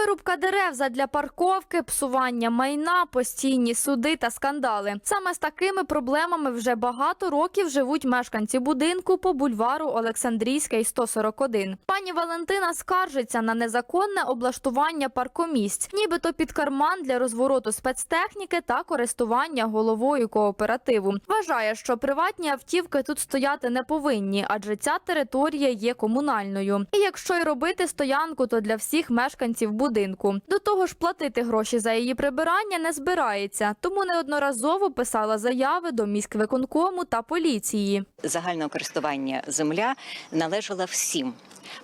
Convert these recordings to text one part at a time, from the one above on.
Вирубка дерев задля парковки, псування майна, постійні суди та скандали. Саме з такими проблемами вже багато років живуть мешканці будинку по бульвару Олександрійський 141. Пані Валентина скаржиться на незаконне облаштування паркомісць, нібито під карман для розвороту спецтехніки та користування головою кооперативу. Вважає, що приватні автівки тут стояти не повинні, адже ця територія є комунальною. І якщо й робити стоянку, то для всіх мешканців будинку. До того ж, платити гроші за її прибирання не збирається, тому неодноразово писала заяви до міськвиконкому та поліції. загального користування земля належала всім.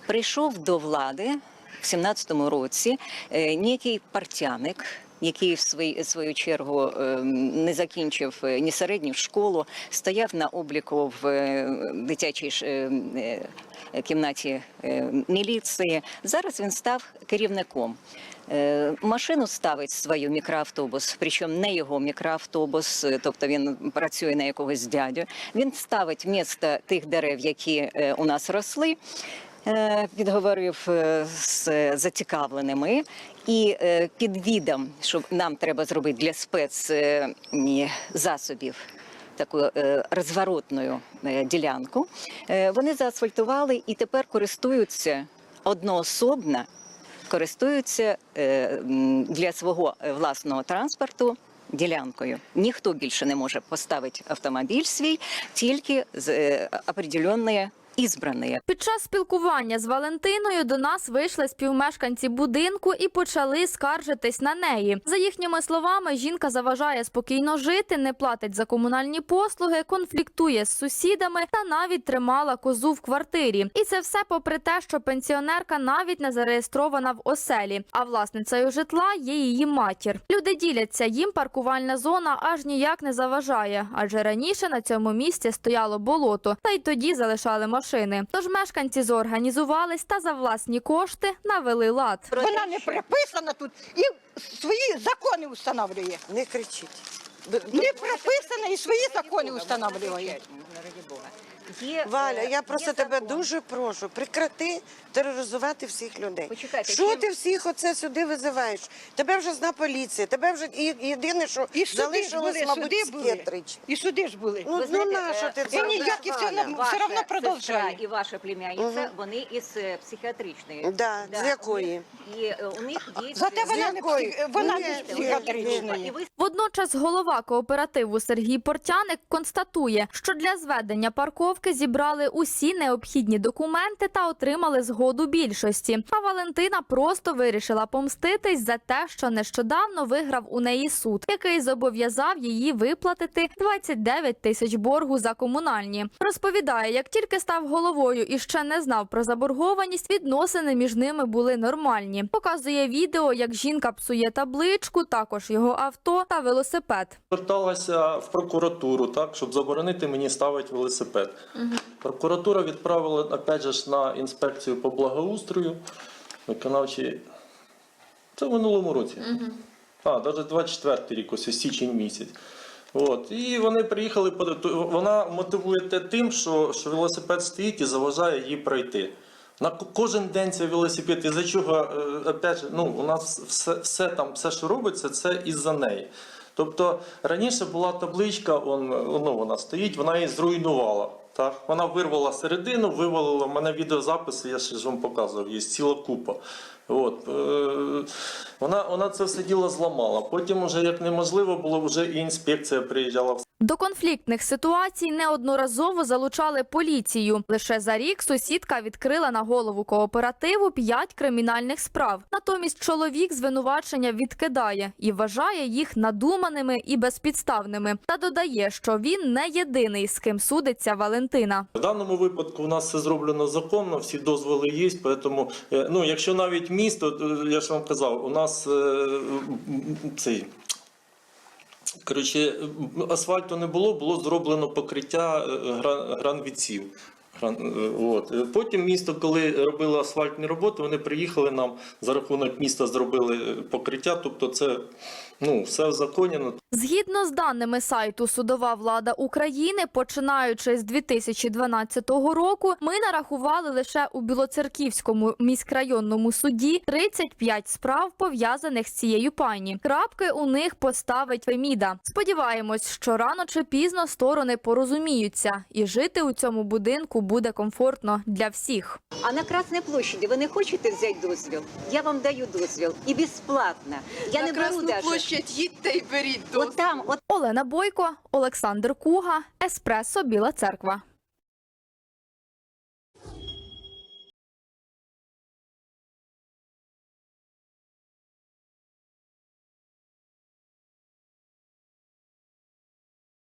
Прийшов до влади в 17-му році е, ніякий партяник. Який в свої- свою чергу е, не закінчив е, ні середню школу, стояв на обліку в е, дитячій ж, е, кімнаті міліції. Зараз він став керівником. Машину ставить свою мікроавтобус, причому не його мікроавтобус, тобто він працює на якогось дядю. Він ставить вмісто тих дерев, які у нас росли. Е, Підговорив е, з зацікавленими і е, під відом, що нам треба зробити для спецзасобів таку е, розворотну е, ділянку. Е, Вони заасфальтували і тепер користуються одноособно користуються е, для свого е, власного транспорту ділянкою. Ніхто більше не може поставити автомобіль свій, тільки з е, определенні. Під час спілкування з Валентиною до нас вийшли співмешканці будинку і почали скаржитись на неї. За їхніми словами, жінка заважає спокійно жити, не платить за комунальні послуги, конфліктує з сусідами та навіть тримала козу в квартирі. І це все попри те, що пенсіонерка навіть не зареєстрована в оселі, а власницею житла є її матір. Люди діляться, їм паркувальна зона аж ніяк не заважає, адже раніше на цьому місці стояло болото, та й тоді залишали машини. Тож мешканці зорганізувались та за власні кошти навели лад. Вона не приписана тут і свої закони встановлює. Не кричіть. Не приписана і свої закони встановлює. Валя, я просто тебе дуже прошу, прекрати тероризувати всіх людей. Почекайте, що чим- ти всіх оце сюди визиваєш? Тебе вже зна поліція, тебе вже і єдине, що І залишилось, були, мабуть, скетрич. І суди ж були. Ну, ну знаєте, нащо ти е, це? і ніяк, і все одно- все одно продовжує. і ваша племянниця, вони із е, психіатричної. Да, з якої? І е, у них є... Зате вона не якої? вона Ні, не психіатричної. Ви Водночас голова кооперативу Сергій Портяник констатує, що для зведення парковки зібрали усі необхідні документи та отримали згоду більшості. А Валентина просто вирішила помститись за те, що нещодавно виграв у неї суд, який зобов'язав її виплатити 29 тисяч боргу за комунальні. Розповідає, як тільки став головою і ще не знав про заборгованість, відносини між ними були нормальні. Показує відео, як жінка псує табличку, також його авто та велосипед. Зверталася в прокуратуру, так, щоб заборонити мені ставити велосипед. Прокуратура відправила опять же на інспекцію по благоустрою, виконавчі. Це в минулому році. А, навіть 24 рік, ось січень місяць. От. І вони приїхали, вона мотивує те тим, що, що велосипед стоїть і заважає їй пройти. На кожен день цей велосипед, із-за чого, е, опять же, ну, у нас все, все там, все, що робиться, це із-за неї. Тобто раніше була табличка, он, ну, вона стоїть, вона її зруйнувала. Так? Вона вирвала середину, вивалила в мене відеозаписи, я ще ж вам показував, є ціла купа. От, е, вона, вона це все діло зламала. Потім, вже як неможливо було, вже і інспекція приїжджала. До конфліктних ситуацій неодноразово залучали поліцію. Лише за рік сусідка відкрила на голову кооперативу п'ять кримінальних справ. Натомість чоловік звинувачення відкидає і вважає їх надуманими і безпідставними. Та додає, що він не єдиний, з ким судиться Валентина. В даному випадку у нас все зроблено законно, всі дозволи є, тому, е, ну, якщо навіть місто, е, я ж вам казав, у нас е, цей. Коротше, асфальту не було, було зроблено покриття е, гран- гранвіців. От. Потім місто, коли робило асфальтні роботи, вони приїхали нам за рахунок міста зробили покриття. Тобто, це ну, все узаконено. Згідно з даними сайту Судова влада України, починаючи з 2012 року, ми нарахували лише у Білоцерківському міськрайонному суді 35 справ пов'язаних з цією пані. Крапки у них поставить Феміда. Сподіваємось, що рано чи пізно сторони порозуміються, і жити у цьому будинку буде комфортно для всіх. А на Красній площаді ви не хочете взяти дозвіл? Я вам даю дозвіл і безплатно. Я на не беру Красну даже. площадь їдьте і беріть От там, от Олена Бойко, Олександр Куга, Еспресо Біла Церква.